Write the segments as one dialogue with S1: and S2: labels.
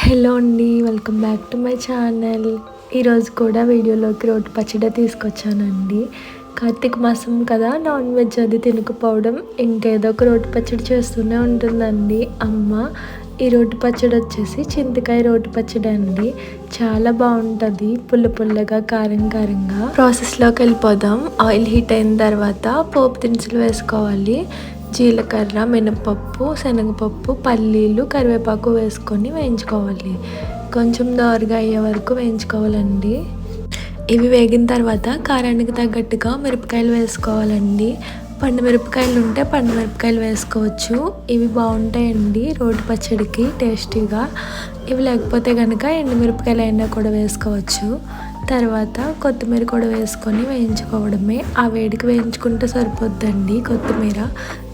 S1: Hello అండి welcome back to my channel. ఈరోజు కూడా వీడియోలోకి రోటి పచ్చడి తీసుకొచ్చానండి. కార్తీక మాసం కదా నాన్ వెజ్ అది తినకపోవడం ఇంకేదో ఒక రోటి పచ్చడి చేస్తూనే ఉంటుందండి. అమ్మ ఈ రోటి పచ్చడి వచ్చేసి చింతకాయ రోటి పచ్చడి అండి. చాలా బాగుంటుంది పుల్ల పుల్లగా కారం కారంగా. ప్రాసెస్లోకి వెళ్ళిపోదాం. ఆయిల్ హీట్ అయిన తర్వాత పోపు దినుసులు వేసుకోవాలి. జీలకర్ర మినపప్పు శనగపప్పు పల్లీలు కరివేపాకు వేసుకొని వేయించుకోవాలి. కొంచెం దోరగా అయ్యే వరకు వేయించుకోవాలండి. ఇవి వేగిన తర్వాత కారానికి తగ్గట్టుగా మిరపకాయలు వేసుకోవాలండి. పండు మిరపకాయలు ఉంటే పండు మిరపకాయలు వేసుకోవచ్చు. ఇవి బాగుంటాయండి రోడ్డు పచ్చడికి టేస్టీగా. ఇవి లేకపోతే కనుక ఎండు మిరపకాయలు అయినా కూడా వేసుకోవచ్చు. తర్వాత కొత్తిమీర కూడా వేసుకొని వేయించుకోవడమే. ఆ వేడికి వేయించుకుంటే సరిపోద్దండి కొత్తిమీర.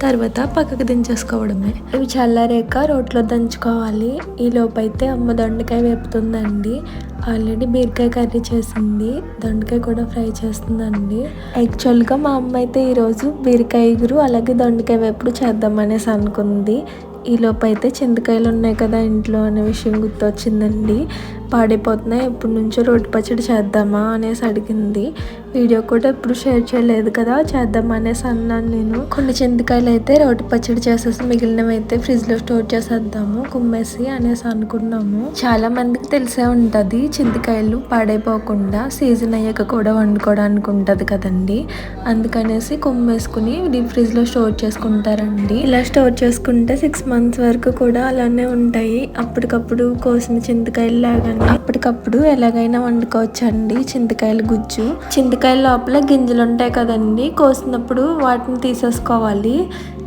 S1: తర్వాత పక్కకు దించేసుకోవడమే. ఇవి చల్లారాక రోట్లో దంచుకోవాలి. ఈ లోపైతే అమ్మ దొండకాయ వేపుతుందండి. ఆల్రెడీ బీరకాయ కర్రీ చేసింది. దొండకాయ కూడా ఫ్రై చేస్తుందండి. యాక్చువల్గా మా అమ్మ అయితే ఈరోజు బీరకాయ ఎగురు అలాగే దొండకాయ వేపుడు చేద్దామనేసి అనుకుంది. ఈ అయితే చింతకాయలు ఉన్నాయి కదా ఇంట్లో అనే విషయం గుర్తొచ్చిందండి. పాడైపోతున్నాయి. ఎప్పటి నుంచో రోడ్డు పచ్చడి చేద్దామా అనేసి అడిగింది. వీడియో కూడా ఎప్పుడు షేర్ చేయలేదు కదా చేద్దాం అనేసి అన్నాను నేను. కొన్ని చింతకాయలు అయితే రోడ్డు పచ్చడి చేసేసి మిగిలినవి అయితే ఫ్రిడ్జ్లో స్టోర్ చేసేద్దాము కుమ్మేసి అనేసి అనుకున్నాము. చాలా మందికి తెలిసే ఉంటుంది చింతకాయలు పాడైపోకుండా సీజన్ అయ్యాక కూడా వండుకోవడానికి ఉంటుంది కదండి. అందుకనేసి కుమ్మేసుకుని డీప్ ఫ్రిడ్జ్లో స్టోర్ చేసుకుంటారండి. ఇలా స్టోర్ చేసుకుంటే సిక్స్ మంత్స్ వరకు కూడా అలానే ఉంటాయి. అప్పటికప్పుడు కోసిన చింతకాయలు లాగానే అప్పటికప్పుడు ఎలాగైనా వండుకోవచ్చు అండి చింతకాయల గుజ్జు. మిరపకాయ లోపల గింజలు ఉంటాయి కదండి కోసినప్పుడు వాటిని తీసేసుకోవాలి.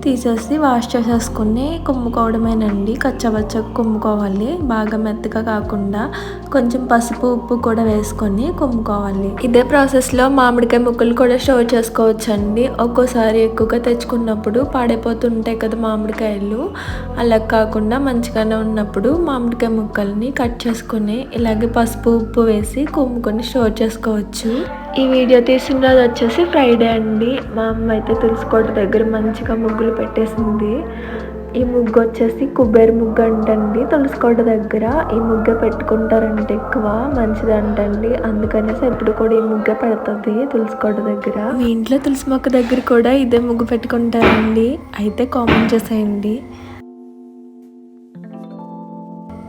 S1: తీసేసి వాష్ చేసేసుకుని కుమ్ముకోవడమేనండి. కచ్చబచ్చగా కుమ్ముకోవాలి. బాగా మెత్తగా కాకుండా కొంచెం పసుపు ఉప్పు కూడా వేసుకొని కుమ్ముకోవాలి. ఇదే ప్రాసెస్లో మామిడికాయ ముక్కలు కూడా స్టోర్ చేసుకోవచ్చండి. ఒక్కోసారి ఎక్కువగా తెచ్చుకున్నప్పుడు పాడైపోతుంటాయి కదా మామిడికాయలు. అలా కాకుండా మంచిగానే ఉన్నప్పుడు మామిడికాయ ముక్కల్ని కట్ చేసుకుని ఇలాగే పసుపు ఉప్పు వేసి కుమ్ముకొని స్టోర్ చేసుకోవచ్చు. ఈ వీడియో తీసిన రోజు వచ్చేసి ఫ్రైడే అండి. మా అమ్మ అయితే తులసికోట దగ్గర మంచిగా ముగ్గులు పెట్టేసింది. ఈ ముగ్గు వచ్చేసి కుబేరు ముగ్గు అంటండి తులుసుకోట దగ్గర. ఈ ముగ్గ పెట్టుకుంటారంటే ఎక్కువ మంచిదంటండి. అందుకనేసి ఎప్పుడు కూడా ఈ ముగ్గ పెడుతుంది తులుసుకోట దగ్గర. మీ ఇంట్లో తులసి మొక్క దగ్గర కూడా ఇదే ముగ్గు పెట్టుకుంటారండి. అయితే కామెంట్ చేసేయండి.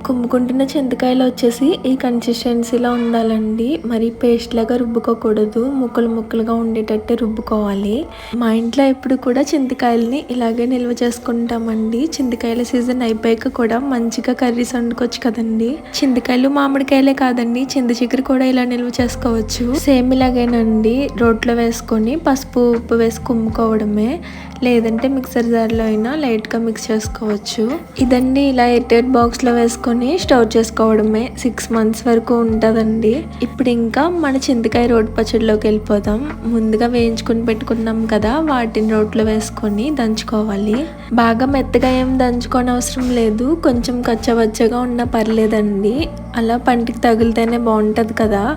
S1: కుమ్ముకుంటున్న చింతకాయలు వచ్చేసి ఈ కన్సిస్టెన్సీలో ఉండాలండి. మరి పేస్ట్ లాగా రుబ్బుకోకూడదు. ముక్కలు ముక్కలుగా ఉండేటట్టు రుబ్బుకోవాలి. మా ఇంట్లో ఎప్పుడు కూడా చింతకాయలని ఇలాగే నిల్వ చేసుకుంటామండి. చింతకాయల సీజన్ అయిపోయాక కూడా మంచిగా కర్రీస్ వండుకోవచ్చు కదండి. చింతకాయలు మామిడికాయలే కాదండి. చింత చిగురు కూడా ఇలా నిల్వ చేసుకోవచ్చు. సేమ్ ఇలాగేనండి. రోట్లో వేసుకొని పసుపు ఉప్పు వేసి కుమ్ముకోవడమే. లేదంటే మిక్సర్ జార్లో అయినా లైట్గా మిక్స్ చేసుకోవచ్చు. ఇదండి ఇలా ఎయిట్ బాక్స్లో వేసుకొని స్టోర్ చేసుకోవడమే సిక్స్ మంత్స్ వరకు ఉంటుందండి. ఇప్పుడు ఇంకా మన చింతకాయ రోడ్ పచ్చడిలోకి వెళ్ళిపోదాం. ముందుగా వేయించుకుని పెట్టుకున్నాం కదా వాటిని రోట్లో వేసుకొని దంచుకోవాలి. బాగా మెత్తగా ఏం దంచుకోని అవసరం లేదు. కొంచెం కచ్చవచ్చగా ఉన్నా పర్లేదండి. అలా పంటికి తగిలితేనే బాగుంటుంది కదా.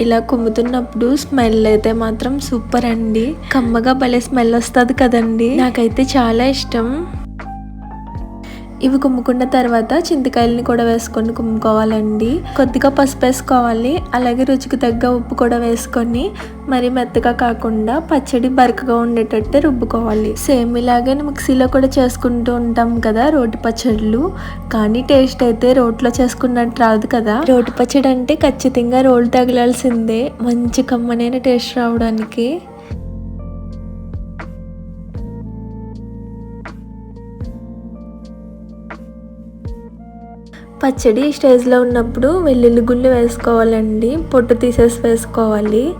S1: ఇలా కుమ్ముతున్నప్పుడు స్మెల్ అయితే మాత్రం సూపర్ అండి. కమ్మగా భలే స్మెల్ వస్తుంది కదండి. నాకైతే చాలా ఇష్టం. ఇవి కుమ్ముకున్న తర్వాత చింతకాయలని కూడా వేసుకొని కుమ్ముకోవాలండి. కొద్దిగా పసుపు వేసుకోవాలి అలాగే రుచికి తగ్గ ఉప్పు కూడా వేసుకొని మరీ మెత్తగా కాకుండా పచ్చడి బరకగా ఉండేటట్టు రుబ్బుకోవాలి. సేమ్ ఇలాగే మిక్సీలో కూడా చేసుకుంటూ ఉంటాం కదా రోటి పచ్చళ్ళు. కానీ టేస్ట్ అయితే రోట్లో చేసుకున్నట్టు రాదు కదా. రోటి పచ్చడి అంటే ఖచ్చితంగా రోలు తగిలాల్సిందే. మంచి కమ్మనైన టేస్ట్ రావడానికి. పచ్చడి స్టేజ్లో ఉన్నప్పుడు వెల్లుల్లి గుళ్ళు వేసుకోవాలండి. పొట్టు తీసేసి వేసుకోవాలి.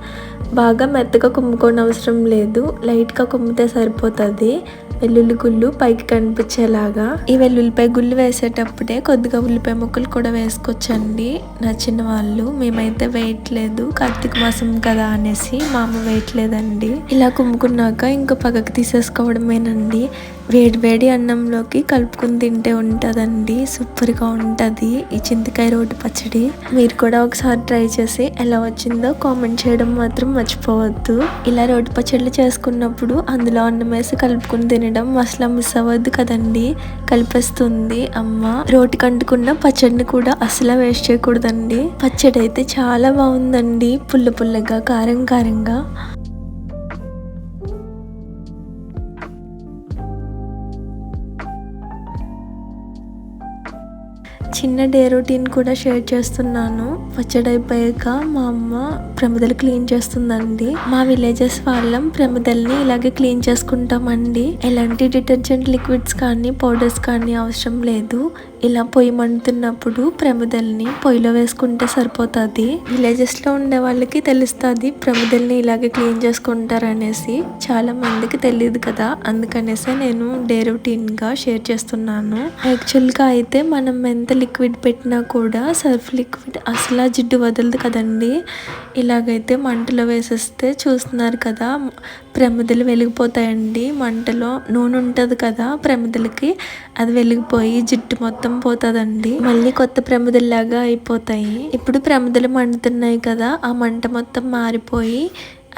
S1: బాగా మెత్తగా కుమ్ముకోని అవసరం లేదు. లైట్గా కుమ్మితే సరిపోతుంది. వెల్లుల్లి గుళ్ళు పైకి కనిపించేలాగా. ఈ వెల్లుల్లిపాయ గుళ్ళు వేసేటప్పుడే కొద్దిగా ఉల్లిపాయ ముక్కలు కూడా వేసుకోవచ్చండి. నచ్చిన వాళ్ళు. మేమైతే వేయట్లేదు. కార్తీక మాసం కదా అనేసి మా అమ్మ వేయట్లేదండి. ఇలా కుమ్ముకున్నాక ఇంకా పగకి తీసేసుకోవడమేనండి. వేడి వేడి అన్నంలోకి కలుపుకుని తింటే ఉంటుందండి సూపర్గా ఉంటుంది. ఈ చింతకాయ రోటి పచ్చడి మీరు కూడా ఒకసారి ట్రై చేసి ఎలా వచ్చిందో కామెంట్ చేయడం మాత్రం మర్చిపోవద్దు. ఇలా రోటి పచ్చళ్ళు చేసుకున్నప్పుడు అందులో అన్నం వేసి కలుపుకుని తినడం అసలు మిస్ అవ్వద్దు కదండి. కలిపేస్తుంది అమ్మ. రోటి కంటుకున్న పచ్చడిని కూడా అసలు వేస్ట్ చేయకూడదండి. పచ్చడి అయితే చాలా బాగుందండి. పుల్ల పుల్లగా కారం కారంగా. చిన్న డే రొటీన్ కూడా షేర్ చేస్తున్నాను. పచ్చడి అయిపోయాక మా అమ్మ ప్రమిదలు క్లీన్ చేస్తుందండి. మా విలేజెస్ వాళ్ళం ప్రమిదల్ని ఇలాగే క్లీన్ చేసుకుంటామండి. ఎలాంటి డిటర్జెంట్ లిక్విడ్స్ కానీ పౌడర్స్ కానీ అవసరం లేదు. ఇలా పొయ్యి మండుతున్నప్పుడు ప్రమిదల్ని పొయ్యిలో వేసుకుంటే సరిపోతుంది. విలేజెస్లో ఉండే వాళ్ళకి తెలుస్తుంది ప్రమిదల్ని ఇలాగే క్లీన్ చేసుకుంటారు అనేసి చాలా మందికి తెలియదు కదా అందుకనేసే నేను డే రొటీన్గా షేర్ చేస్తున్నాను. యాక్చువల్గా అయితే మనం ఎంత లిక్విడ్ పెట్టినా కూడా సర్ఫ్ లిక్విడ్ అసలు జిడ్డు వదలదు కదండి. ఇలాగైతే మంటలో వేసేస్తే చూస్తున్నారు కదా ప్రమిదలు వెలిగిపోతాయండి. మంటలో నూనె ఉంటుంది కదా ప్రమిదలకి అది వెలిగిపోయి జిట్టు మొత్తం పోతుందండి. మళ్ళీ కొత్త ప్రమిదల్లాగా అయిపోతాయి. ఇప్పుడు ప్రమిదలు మండుతున్నాయి కదా ఆ మంట మొత్తం మారిపోయి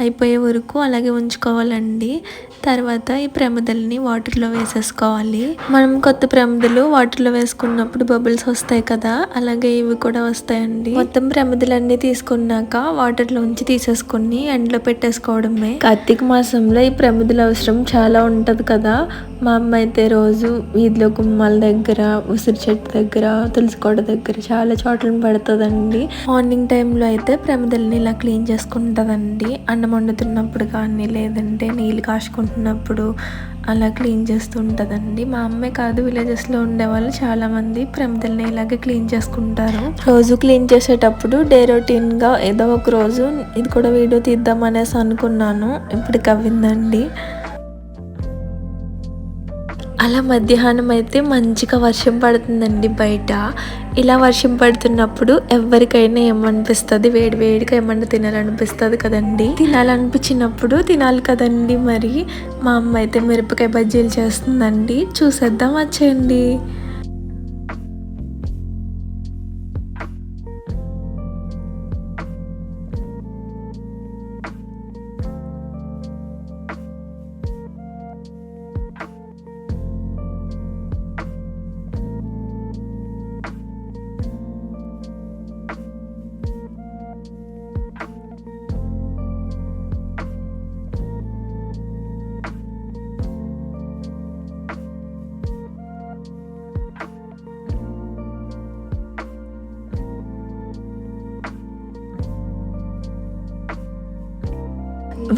S1: అయిపోయే వరకు అలాగే ఉంచుకోవాలండి. తర్వాత ఈ ప్రమిదల్ని వాటర్లో వేసేసుకోవాలి. మనం కొత్త ప్రమిదలు వాటర్లో వేసుకున్నప్పుడు బబుల్స్ వస్తాయి కదా అలాగే ఇవి కూడా వస్తాయండి. మొత్తం ప్రమిదలన్నీ తీసుకున్నాక వాటర్లో ఉంచి తీసేసుకుని ఎండలో పెట్టేసుకోవడమే. కార్తీక మాసంలో ఈ ప్రమిదల అవసరం చాలా ఉంటుంది కదా. మా అమ్మ అయితే రోజు వీధిలో గుమ్మాల దగ్గర ఉసిరి చెట్టు దగ్గర తులసికోట దగ్గర చాలా చోట్లను పెడుతుందండి. మార్నింగ్ టైంలో అయితే ప్రమిదల్ని ఇలా క్లీన్ చేసుకుంటుందండి. అన్నం వండుతున్నప్పుడు కానీ లేదంటే నీళ్ళు కాచుకుంటున్నప్పుడు అలా క్లీన్ చేస్తూ ఉంటుందండి. మా అమ్మే కాదు విలేజెస్లో ఉండేవాళ్ళు చాలామంది ప్రమిదల్ని ఇలాగే క్లీన్ చేసుకుంటారు. రోజు క్లీన్ చేసేటప్పుడు డే రొటీన్గా ఏదో ఒక రోజు ఇది కూడా వీడియో తీద్దాం అనేసి అనుకున్నాను. ఇప్పటికి అవ్విందండి. అలా మధ్యాహ్నం అయితే మంచిగా వర్షం పడుతుందండి బయట. ఇలా వర్షం పడుతున్నప్పుడు ఎవరికైనా ఏమనిపిస్తుంది? వేడి వేడిగా ఏమన్నా తినాలనిపిస్తుంది కదండి? తినాలనిపించినప్పుడు తినాలి కదండి మరి. మా అమ్మ అయితే మిరపకాయ బజ్జీలు చేస్తుందండి. చూసేద్దాం వచ్చేయండి.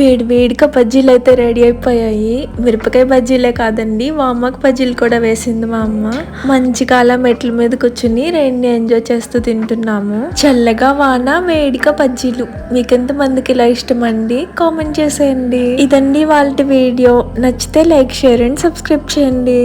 S1: వేడి వేడిగా బజ్జీలు అయితే రెడీ అయిపోయాయి. మిరపకాయ బజ్జీలే కాదండి మా అమ్మకి బజ్జీలు కూడా వేసింది మా అమ్మ. మంచిగా అలా మెట్ల మీద కూర్చుని రెండు ఎంజాయ్ చేస్తూ తింటున్నాము. చల్లగా వాన వేడిగా బజ్జీలు. మీకెంత మందికి ఇలా ఇష్టం అండి కామెంట్ చేసేయండి. ఇదండి వాళ్ళ వీడియో. నచ్చితే లైక్ షేర్ అండ్ సబ్స్క్రైబ్ చేయండి.